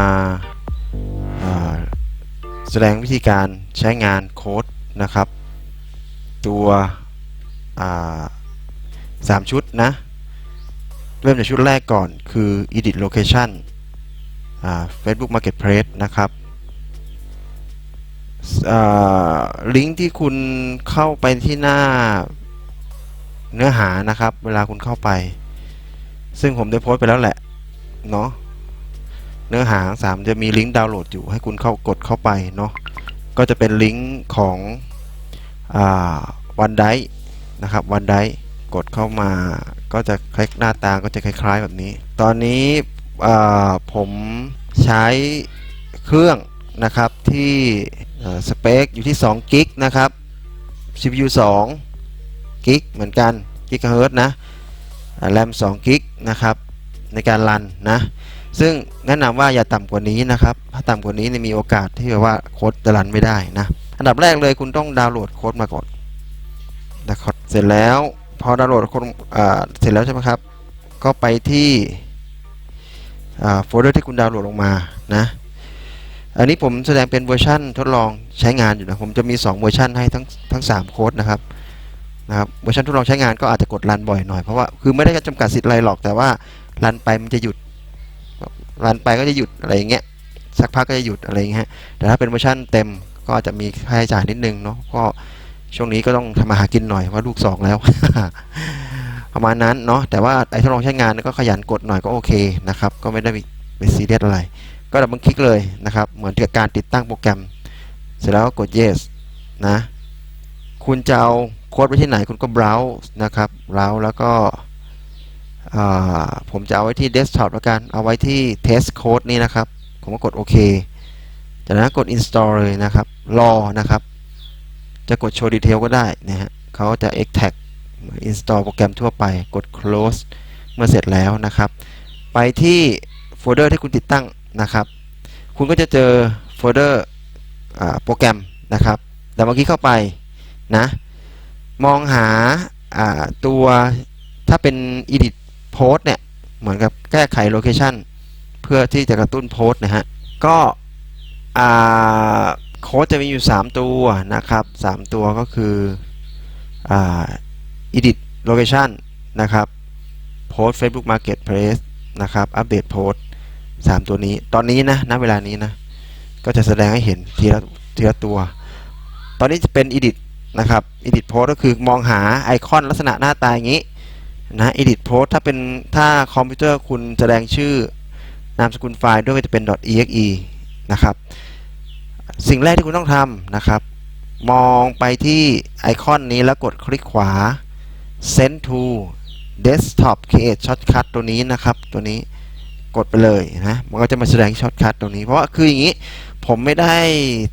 มาาแสดงวิธีการใช้งานโค้ดนะครับ ตัวสามชุดนะ เริ่มจากชุดแรกก่อนคือ edit location อ Facebook Marketplace นะครับลิงก์ที่คุณเข้าไปที่หน้าเนื้อหานะครับ เวลาคุณเข้าไป ซึ่งผมได้โพสต์ไปแล้วแหละ เนาะ เนื้อหาสามจะมีลิงก์ดาวน์โหลดอยู่ให้คุณเข้ากดเข้าไปเนาะก็จะเป็นลิงก์ของวันไดนะครับวันไดกดเข้ามาก็จะคลิกหน้าตาก็จะคล้าย ๆ แบบนี้ ตอนนี้ผมใช้เครื่องนะครับที่สเปคอยู่ที่2กิกนะครับ CPU 2กิกเหมือนกันกิกะเฮิรต์นะแรม2กิกนะครับในการรันนะ ซึ่งแนะนำว่าอย่าต่ำกว่านี้นะครับ ถ้าต่ำกว่านี้เนี่ยมีโอกาสที่แบบว่าโค้ดจะรันไม่ได้นะ อันดับแรกเลยคุณต้องดาวน์โหลดโค้ดมาก่อนนะครับ เสร็จแล้วพอดาวน์โหลดโค้ดเสร็จแล้วใช่ไหมครับ ก็ไปที่โฟลเดอร์ที่คุณดาวน์โหลดลงมานะ อันนี้ผมแสดงเป็นเวอร์ชันทดลองใช้งานอยู่นะ ผมจะมี 2 เวอร์ชันให้ทั้งทั้ง3โค้ดนะครับนะครับ เวอร์ชันทดลองใช้งานก็อาจจะกดรันบ่อยหน่อยเพราะว่าคือไม่ได้จำกัดสิทธิ์อะไรหรอกแต่ว่ารันไปมันจะหยุด รันไปก็จะหยุดอะไรอย่างเงี้ยสักพักก็จะหยุดอะไรอย่างเงี้ยแต่ถ้าเป็นเวอร์ชันเต็มก็จะมีค่าใช้จ่ายนิดนึงเนาะก็ช่วงนี้ก็ต้องทำมาหากินหน่อยว่าลูกสองแล้ว ประมาณนั้นเนาะแต่ว่าไอ้ทดลองใช้งานก็ขยันกดหน่อยก็โอเคนะครับก็ไม่ได้เป็นซีเรียสอะไร ก็ดับเบิลคลิกเลยนะครับ เหมือนกับการติดตั้งโปรแกรม เสร็จแล้วกด yes นะ คุณจะเอาโค้ดไว้ที่ไหนคุณก็ browse นะครับ browse แล้วก็ ผมจะเอาไว้ที่ desktop แล้วกัน เอาไว้ที่ test code นี้นะครับ ผมก็กดโอเคจากนั้นกด install เลยนะครับ รอนะครับ จะกด show detail ก็ได้นะฮะเขาจะ extract install โปรแกรมทั่วไป กด close เมื่อเสร็จแล้วนะครับ ไปที่โฟลเดอร์ที่คุณติดตั้งนะครับ คุณก็จะเจอโฟลเดอร์โปรแกรมนะครับ แต่เมื่อกี้เข้าไปนะ มองหาตัวถ้าเป็น edit post เนี่ยเหมือนกับแก้ไขโลเคชันเพื่อที่จะกระตุ้นโพสต์นะฮะ ก็โค้ดจะมีอยู่ 3 ตัวนะครับ 3 ตัวก็คือ edit location นะครับ post Facebook Marketplace นะครับ update post 3 ตัวนี้ ตอนนี้นะ ณ เวลานี้นะ ก็จะแสดงให้เห็นทีละทีละตัว ตอนนี้จะเป็น edit นะครับ edit post ก็คือมองหาไอคอนลักษณะหน้าตาอย่างนี้ นะ edit post ถ้าเป็นถ้าคอมพิวเตอร์คุณแสดงชื่อนามสกุลไฟล์ด้วยจะเป็น .exe นะครับ สิ่งแรกที่คุณต้องทำนะครับ มองไปที่ไอคอนนี้แล้วกดคลิกขวา send to desktop create shortcut ตัวนี้นะครับ ตัวนี้กดไปเลยนะ มันก็จะมาแสดงช็อตคัทตรงนี้ เพราะว่าคืออย่างนี้ ผมไม่ได้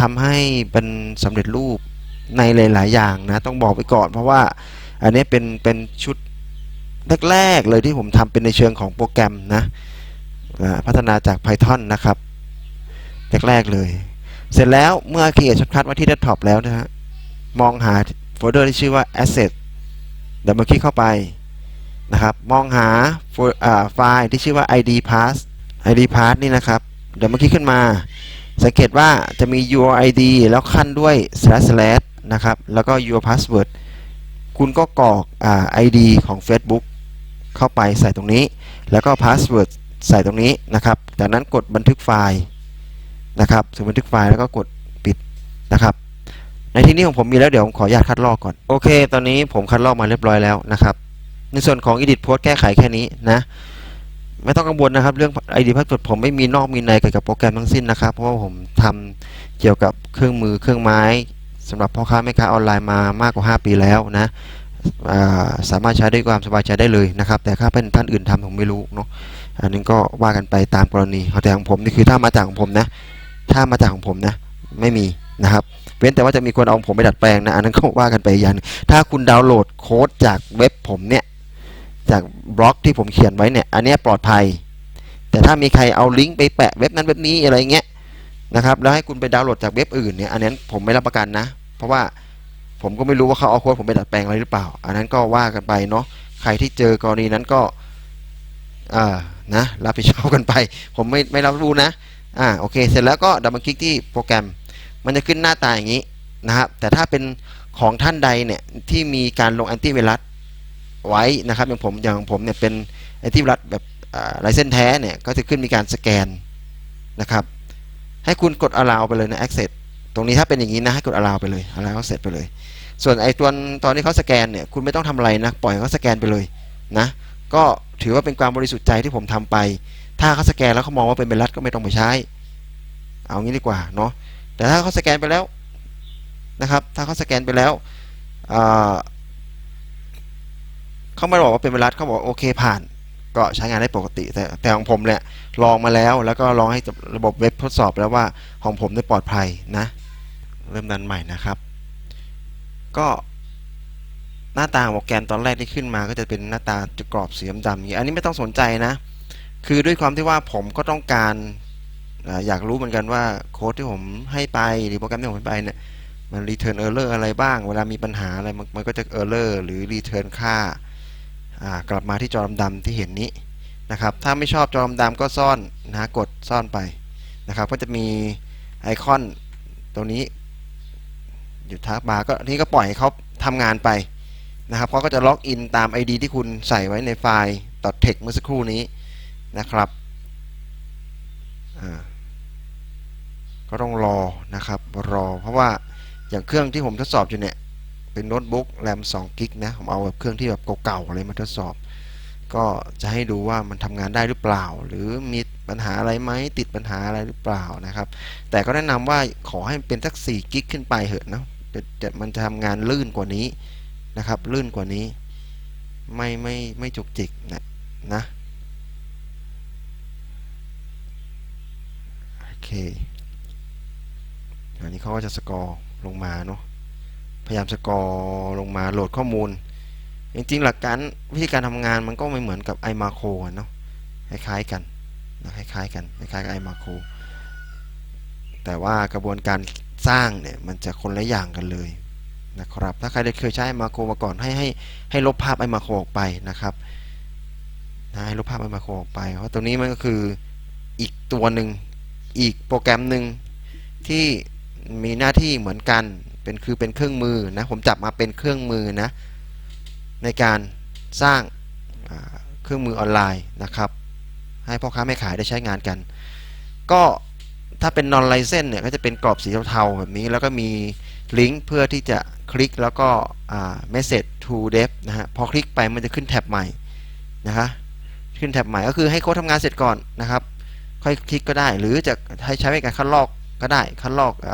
ทำให้เป็นสำเร็จรูปในหลาย ๆ อย่างนะ ต้องบอกไปก่อน เพราะว่าอันนี้เป็นเป็นชุด แรก ๆ เลยที่ผมทำเป็นในเชิงของโปรแกรมนะพัฒนาจาก Python นะครับ แรก ๆ เลย เสร็จแล้วเมื่อ create shortcut มาที่ desktop แล้วนะฮะมองหาโฟลเดอร์ที่ชื่อว่า asset เดี๋ยวมาคลิกเข้าไปนะครับ มองหาไฟล์ที่ชื่อว่า id pass id pass นี่นะครับเดี๋ยวเมื่อกี้ขึ้นมา สังเกตว่าจะมี your id แล้วขั้นด้วย slash slash นะครับ แล้วก็ your password คุณก็กรอกอ่า id ของ Facebook เข้าไปใส่ตรงนี้ แล้วก็ password ใส่ตรงนี้นะครับ จากนั้นกดบันทึกไฟล์นะครับถึงบันทึกไฟล์แล้วก็กดปิดนะครับ ในที่นี้ของผมมีแล้วเดี๋ยวผมขออนุญาตคัดลอกก่อน โอเค ตอนนี้ผมคัดลอกมาเรียบร้อยแล้วนะครับ ในส่วนของ Edit Post แก้ไขแค่นี้นะไม่ต้องกังวลนะครับ เรื่อง ID Password ผมไม่มีนอกมีในเกี่ยวกับโปรแกรมทั้งสิ้นนะครับ เพราะว่าผมทำเกี่ยวกับเครื่องมือเครื่องไม้สำหรับพ่อค้าแม่ค้าออนไลน์มามากกว่า 5 ปีแล้วนะ สามารถใช้ด้วยความสบายใจได้เลยนะครับ แต่ถ้าเป็นท่านอื่นทำผมไม่รู้เนาะอันนี้ก็ว่ากันไปตามกรณีแต่ของผมนี่คือถ้ามาจากของผมนะ ถ้ามาจากของผมนะ ไม่มีนะครับ เว้นแต่ว่าจะมีคนเอาผมไปดัดแปลงนะอันนั้นก็ว่ากันไปอย่างถ้าคุณดาวน์โหลดโค้ดจากเว็บผมเนี่ยจากบล็อกที่ผมเขียนไว้เนี่ย อันนี้ปลอดภัย แต่ถ้ามีใครเอาลิงก์ไปแปะเว็บนั้นเว็บนี้อะไรเงี้ยนะครับ แล้วให้คุณไปดาวน์โหลดจากเว็บอื่นเนี่ย อันนั้นผมไม่รับประกันนะ เพราะว่า ผมก็ไม่รู้ว่าเขาเอาโค้ดผมไปดัดแปลงอะไรหรือเปล่า อันนั้นก็ว่ากันไปเนาะใครที่เจอกรณีนั้นก็อ่านะรับผิดชอบกันไป ผมไม่ไม่รับรู้นะอ่าโอเค เสร็จแล้วก็ดับเบิลคลิกที่โปรแกรม มันจะขึ้นหน้าตาอย่างนี้นะครับแต่ถ้าเป็นของท่านใดเนี่ยที่มีการลงแอนตี้ไวรัสไว้นะครับอย่างผมอย่างผมเนี่ยเป็นแอนตี้ไวรัสแบบลายเส้นแท้เนี่ยก็จะขึ้นมีการสแกนนะครับให้คุณกด allow ไปเลยนะ access ตรงนี้ถ้าเป็นอย่างนี้นะให้กด allow ไปเลย allow access ไปเลย ส่วนไอ้ตัวตอนที่เขาสแกนเนี่ยคุณไม่ต้องทำอะไรนะปล่อยเขาสแกนไปเลยนะก็ถือว่าเป็นความบริสุทธิ์ใจที่ผมทำไป ถ้าเขาสแกนแล้วเขามองว่าเป็นไวรัสก็ไม่ต้องไปใช้ เอางี้ดีกว่าเนาะแต่ถ้าเขาสแกนไปแล้วนะครับถ้าเขาสแกนไปแล้วเขาไม่บอกว่าเป็นไวรัสเขาบอกโอเคผ่านก็ใช้งานได้ปกติ แต่แต่ของผมเนี่ยลองมาแล้ว แล้วก็ลองให้ระบบเว็บทดสอบแล้วว่าของผมได้ปลอดภัยนะ เริ่มดันใหม่นะครับ ก็หน้าตางโปรแกรมตอนแรกที่ขึ้นมาก็จะเป็นหน้าตาจะกรอบสีดำๆอย่างนี้อันนี้ไม่ต้องสนใจนะ คือด้วยความที่ว่าผมก็ต้องการออยากรู้เหมือนกันว่าโค้ดที่ผมให้ไปหรือโปรแกรมที่ผมให้ไปเนี่ยมัน return error อะไรบ้าง เวลามีปัญหาอะไรมันก็จะ error หรือ return ค่าอ่ากลับมาที่จอดำๆที่เห็นนี้นะครับ ถ้าไม่ชอบจอดำๆก็ซ่อนนะกดซ่อนไปนะครับ ก็จะมีไอคอนตัวนี้ อยู่ทักบาร์ก็นี่ก็ปล่อยให้เขาทำงานไปนะครับเขาก็จะล็อกอินตาม ID ที่คุณใส่ไว้ในไฟล์ .text เมื่อสักครู่นี้นะครับก็ต้องรอนะครับรอ เพราะว่าอย่างเครื่องที่ผมทดสอบอยู่เนี่ย เป็นโน้ตบุ๊กแรม2กิกนะ ผมเอาแบบเครื่องที่แบบเก่าๆเลยมาทดสอบ ก็จะให้ดูว่ามันทำงานได้หรือเปล่า หรือมีปัญหาอะไรไหมติดปัญหาอะไรหรือเปล่านะครับ แต่ก็แนะนำว่าขอให้มันเป็นสัก4กิกขึ้นไปเถอะนะ จะจะมันจะทำงานลื่นกว่านี้นะครับ ลื่นกว่านี้ ไม่ไม่ไม่จุกจิกนะนะโอเคอันนี้เขาก็จะสกอร์ลงมาเนาะพยายามสกอร์ลงมาโหลดข้อมูล จริงๆ หลักการวิธีการทำงานมันก็ไม่เหมือนกับ iMacro เนาะคล้ายๆกันนะคล้ายๆกันคล้ายๆกับ iMacro แต่ว่ากระบวนการ สร้างเนี่ยมันจะคนละอย่างกันเลยนะครับ ถ้าใครได้เคยใช้ iMacro มาก่อนให้ให้ให้ลบภาพ iMacro ออกไปนะครับนะให้ลบภาพ iMacro ออกไป เพราะตัวนี้มันก็คืออีกตัวหนึ่งอีกโปรแกรมหนึ่งที่มีหน้าที่เหมือนกันเป็นคือเป็นเครื่องมือนะผมจับมาเป็นเครื่องมือนะในการสร้างเครื่องมือออนไลน์นะครับ ให้พ่อค้าแม่ขายได้ใช้งานกัน ก็ ถ้าเป็น non license เนี่ยก็จะเป็นกรอบสีเทาๆแบบนี้ แล้วก็มีลิงก์เพื่อที่จะคลิกแล้วก็ message to dev นะฮะพอคลิกไปมันจะขึ้นแท็บใหม่นะคะขึ้นแท็บใหม่ก็คือให้โค้ดทำงานเสร็จก่อนนะครับค่อยคลิกก็ได้ หรือจะให้ใช้ในการคัดลอกก็ได้คัดลอกอ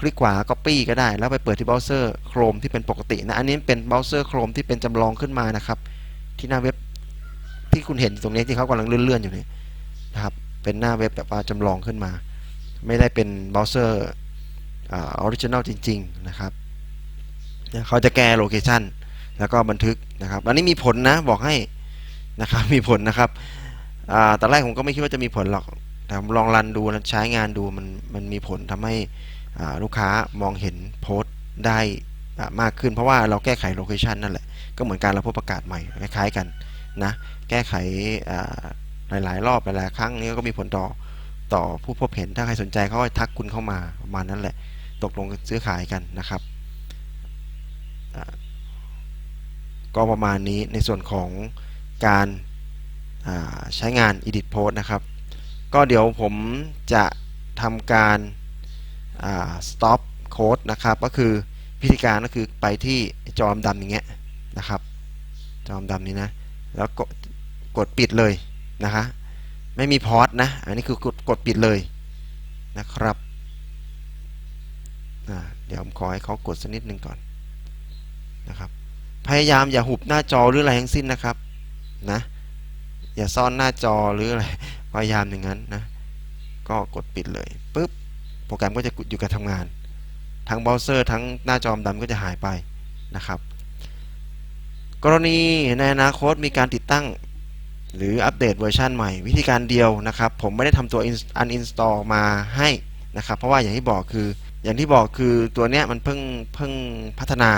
คลิกขวา copy ก็ได้ แล้วไปเปิดที่เบราว์เซอร์ Chrome ที่เป็นปกตินะ อันนี้เป็นเบราว์เซอร์ Chrome ที่เป็นจำลองขึ้นมานะครับ ที่หน้าเว็บที่คุณเห็นตรงนี้ที่เขากำลังเลื่อนๆอยู่นี่นะครับ เป็นหน้าเว็บแบบว่าจำลองขึ้นมา ไม่ได้เป็นเบราว์เซอร์ออริจินอลจริง ๆ นะครับเขาจะแก้โลเคชันแล้วก็บันทึกนะครับ อันนี้มีผลนะบอกให้นะครับมีผลนะครับตอนแรกผมก็ไม่คิดว่าจะมีผลหรอกแต่ผมลองรันดูใช้งานดูมันมันมีผลทำให้ลูกค้ามองเห็นโพสต์ได้มากขึ้น เพราะว่าเราแก้ไขโลเคชันนั่นแหละ ก็เหมือนการเราพบประกาศใหม่คล้ายๆกันนะแก้ไขหลายๆ รอบหลายๆครั้งนี้ก็มีผลต่อ ต่อผู้พบเห็นถ้าใครสนใจเขาก็ทักคุณเข้ามาประมาณนั้นแหละ ตกลงซื้อขายกันนะครับ ก็ประมาณนี้ในส่วนของการใช้งาน Edit Post นะครับ ก็เดี๋ยวผมจะทำการ stop code นะครับ ก็คือวิธีการก็คือไปที่จอมดำอย่างเงี้ยนะครับ จอมดำนี้นะ แล้วกดกดปิดเลยนะฮะ ไม่มีพอสนะ อันนี้คือกดกดปิดเลยนะครับเดี๋ยวผมขอให้เขากดสักนิดหนึ่งก่อนนะครับ พยายามอย่าหุบหน้าจอหรืออะไรทั้งสิ้นนะครับนะ อย่าซ่อนหน้าจอหรืออะไร พยายามอย่างนั้นนะ ก็กดปิดเลยปุ๊บ โปรแกรมก็จะอยู่กับทำงาน ทั้งเบราว์เซอร์ทั้งหน้าจอดำก็จะหายไปนะครับ กรณีในอนาคตมีการติดตั้ง หรืออัปเดตเวอร์ชันใหม่ วิธีการเดียวนะครับ ผมไม่ได้ทำตัว uninstall มาให้นะครับ เพราะว่าอย่างที่บอกคือ อย่างที่บอกคือตัวเนี้ยมันเพิ่งเพิ่งพัฒนา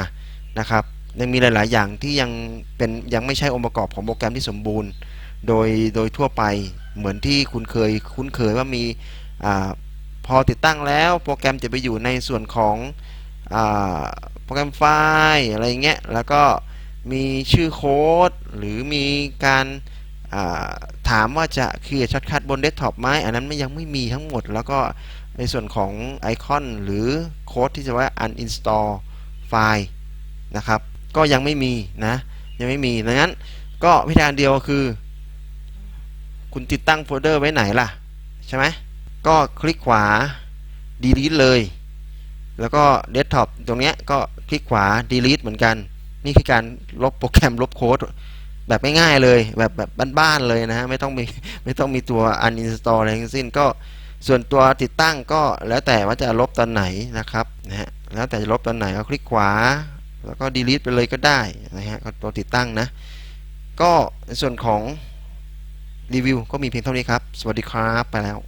นะครับยังมีหลาย ๆ อย่างที่ยังเป็นยังไม่ใช่องค์ประกอบของโปรแกรมที่สมบูรณ์ โดยโดยทั่วไปเหมือนที่คุณเคยคุ้นเคยว่ามีอาพอติดตั้งแล้วโปรแกรมจะไปอยู่ในส่วนของอโปรแกรมไฟล์อะไรเงี้ยแล้วก็มีชื่อโค้ดหรือมีการอ ถามว่าจะ create shortcut บนเดสก์ท็อปไหมอันนั้นไมันยังไม่มีทั้งหมด แล้วก็ในส่วนของไอคอนหรือโค้ดที่จะว่า uninstall ไฟล์นะครับ ก็ยังไม่มีนะ ยังไม่มีดังนั้นก็วิธีการเดียวคือ คุณติดตั้งโฟลเดอร์ไว้ไหนล่ะ ใช่ไหมก็คลิกขวา delete เลย แล้วก็ desktop ตรงเนี้ยก็คลิกขวา delete เหมือนกัน นี่คือการลบโปรแกรมลบโค้ด แบบง่ายๆเลยแบบแบบบ้านๆเลยนะฮะไม่ต้องมีไม่ต้องมีตัว uninstall อะไรทั้งสิ้นก็ส่วนตัวติดตั้งก็แล้วแต่ว่าจะลบตอนไหนนะครับนะฮะแล้วแต่จะลบตอนไหนก็คลิกขวา แล้วก็ delete ไปเลยก็ได้นะฮะก็ตัวติดตั้งนะ ก็ในส่วนของรีวิวก็มีเพียงเท่านี้ครับ สวัสดีครับไปแล้ว